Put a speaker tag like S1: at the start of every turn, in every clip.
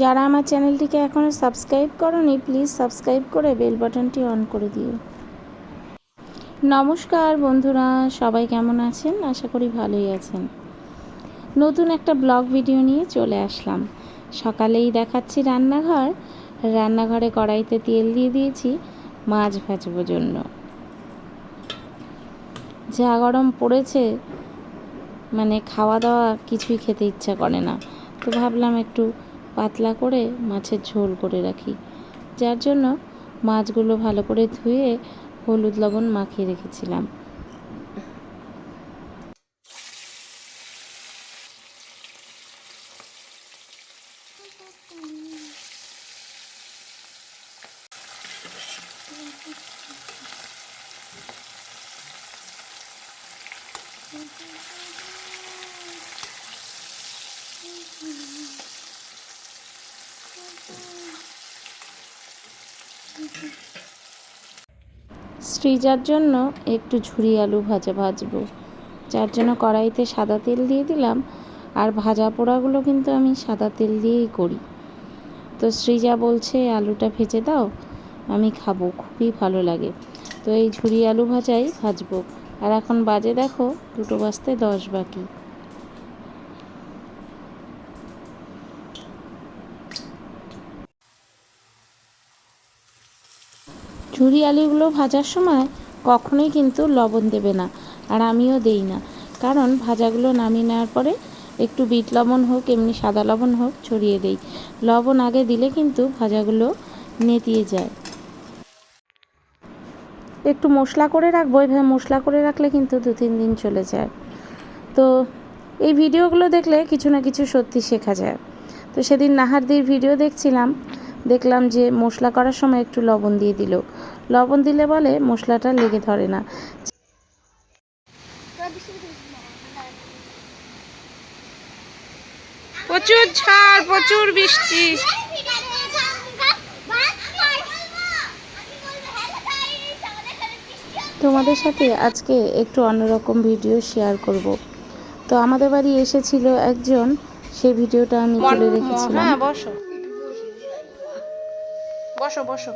S1: যারা আমার চ্যানেলটিকে এখনও সাবস্ক্রাইব করনি, প্লিজ সাবস্ক্রাইব করে বেল বাটনটি অন করে দিও। নমস্কার বন্ধুরা, সবাই কেমন আছেন? আশা করি ভালোই আছেন। নতুন একটা ব্লগ ভিডিও নিয়ে চলে আসলাম। সকালেই দেখাচ্ছি রান্নাঘর। রান্নাঘরে কড়াইতে তেল দিয়ে দিয়েছি মাছ ভাজবো জন্য। যা গরম পড়েছে মানে খাওয়া দাওয়া কিছুই খেতে ইচ্ছা করে না। তো ভাবলাম একটু পাতলা করে মাছের ঝোল করে রাখি, যার জন্য মাছগুলো ভালো করে ধুয়ে হলুদ লবণ মাখিয়ে রেখেছিলাম। সৃজার জন্য একটু ঝুরি আলু ভাজা ভাজবো। যার জন্য কড়াইতে সাদা তেল দিয়ে দিলাম, আর ভাজা পোড়াগুলো কিন্তু আমি সাদা তেল দিয়েই করি। তো সৃজা বলছে, আলুটা ভেজে দাও, আমি খাব, খুবই ভালো লাগে। তো এই ঝুরি আলু ভাজাই ভাজবো। আর এখন বাজে দেখো, দুটো বাজতে দশ বাকি। ঝুরি আলুগুলো ভাজার সময় কখনোই কিন্তু লবণ দেবে না, আর আমিও দেই না। কারণ ভাজাগুলো নামিয়ে নেওয়ার পরে একটু বিট লবণ হোক, এমনি সাদা লবণ হোক, ছড়িয়ে দেই। লবণ আগে দিলে কিন্তু ভাজাগুলো নেতিয়ে যায়। একটু মশলা করে রাখব, এভাবে মশলা করে রাখলে কিন্তু দু তিন দিন চলে যায়। তো এই ভিডিওগুলো দেখলে কিছু না কিছু সত্যি শেখা যায়। তো সেদিন নাহারদির ভিডিও দেখছিলাম, দেখলাম যে মশলা করার সময় একটু লবণ দিয়ে দিল। লবণ দিলে বলে মশলাটা লেগে ধরে না। প্রচুর ঝড় প্রচুর বৃষ্টি। তোমাদের সাথে আজকে একটু অন্যরকম ভিডিও শেয়ার করব। তো আমাদের বাড়ি এসেছিল একজন সেই ভিডিওটা আমি তুলে রেখেছিলাম।
S2: হ্যাঁ বসো। বসো বসো।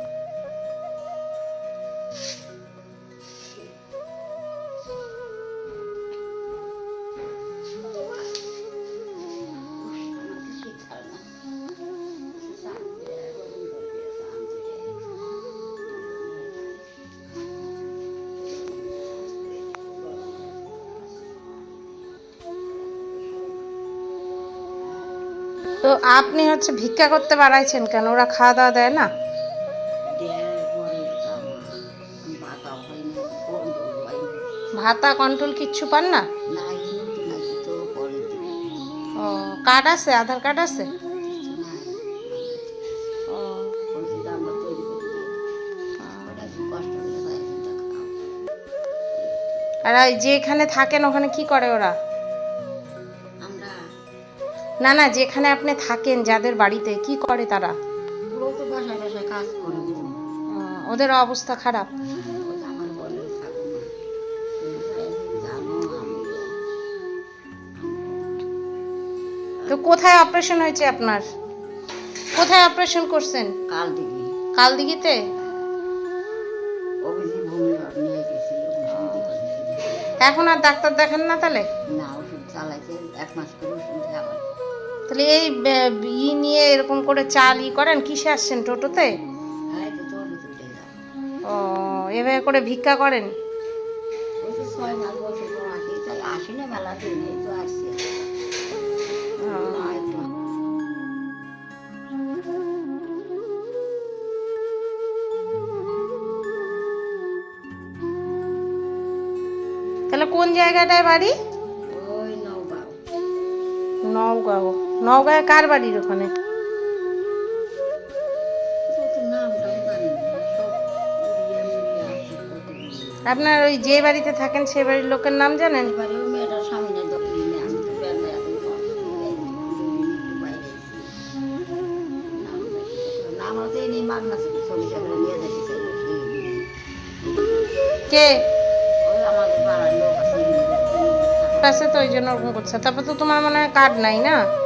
S2: তো আপনি হচ্ছে ভিক্ষা করতে বাড়াইছেন কেন? ওরা খাওয়া দাওয়া দেয় না? ভাতা কন্ট্রোল কিচ্ছু পান না? ও, কার্ড আছে? আধার কার্ড আছে? আর যেখানে থাকেন, ওখানে কি করে ওরা? না না যেখানে আপনি থাকেন যাদের বাড়িতে কি করে তারা? ওদের অবস্থা খারাপ। তো কোথায় অপারেশন হয়েছে আপনার? কোথায় অপারেশন করছেন?
S3: কাল দিকে
S2: কাল দিঘিতে
S3: অভিজিৎ ভূমি নিয়ে গেছিল। ওষুধ দিয়েছিল।
S2: এখন আর ডাক্তার দেখেন না তাহলে?
S3: না ওষুধ চালাইছে এক মাস করে ওষুধ
S2: তাহলে এই ই নিয়ে এরকম করে চাল ই করেন? কিসে আসছেন? টোটোতে? ও এভাবে করে ভিক্ষা করেন? তাহলে কোন জায়গাটায় বাড়ি?
S3: নৌগাঁও
S2: নওগাঁও। নওগাঁয় কার বাড়ির ওখানে? আপনার ওই যে বাড়িতে থাকেন সে বাড়ির লোকের নাম জানেন? কে?
S3: আছে
S2: তো ওই জন্য ওরকম করছে। তারপর তো তোমার মনে হয় কার্ড নাই না?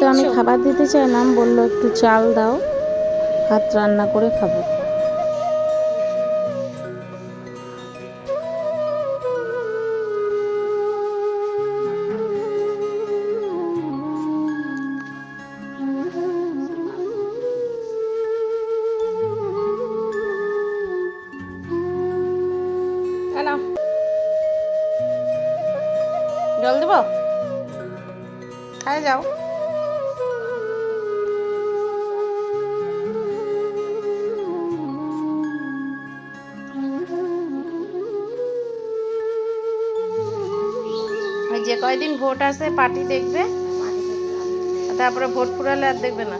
S3: তো
S1: আমি খাবার দিতে চাইলাম বলল একটু চাল দাও ভাত রান্না করে খাব।
S2: জল দেব? খায় যাও। যে কয়দিন ভোট আছে পার্টি দেখবে? তারপরে ভোট ফুরালে আর দেখবে না।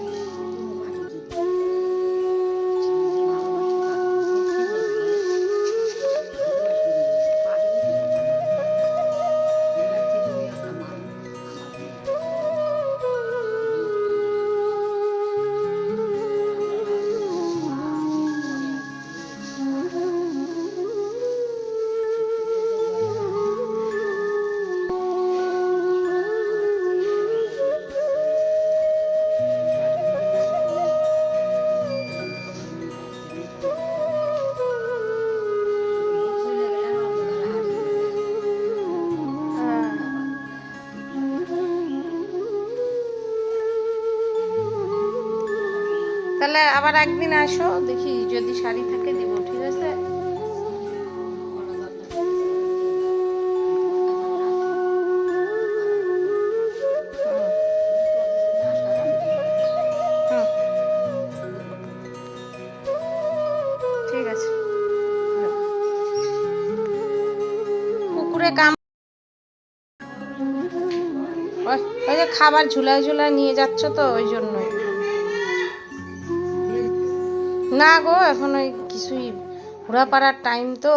S2: তাহলে আবার একদিন আসো, দেখি যদি শাড়ি থাকে দিব, ঠিক আছে। ঠিক আছে। কুকুরে কাম ওই যে খাবার ঝুলায় ঝুলায় নিয়ে যাচ্ছ তো, ওই জন্যই। না গো এখন ওই কিছুই ঘোরা পাড়ার টাইম তো।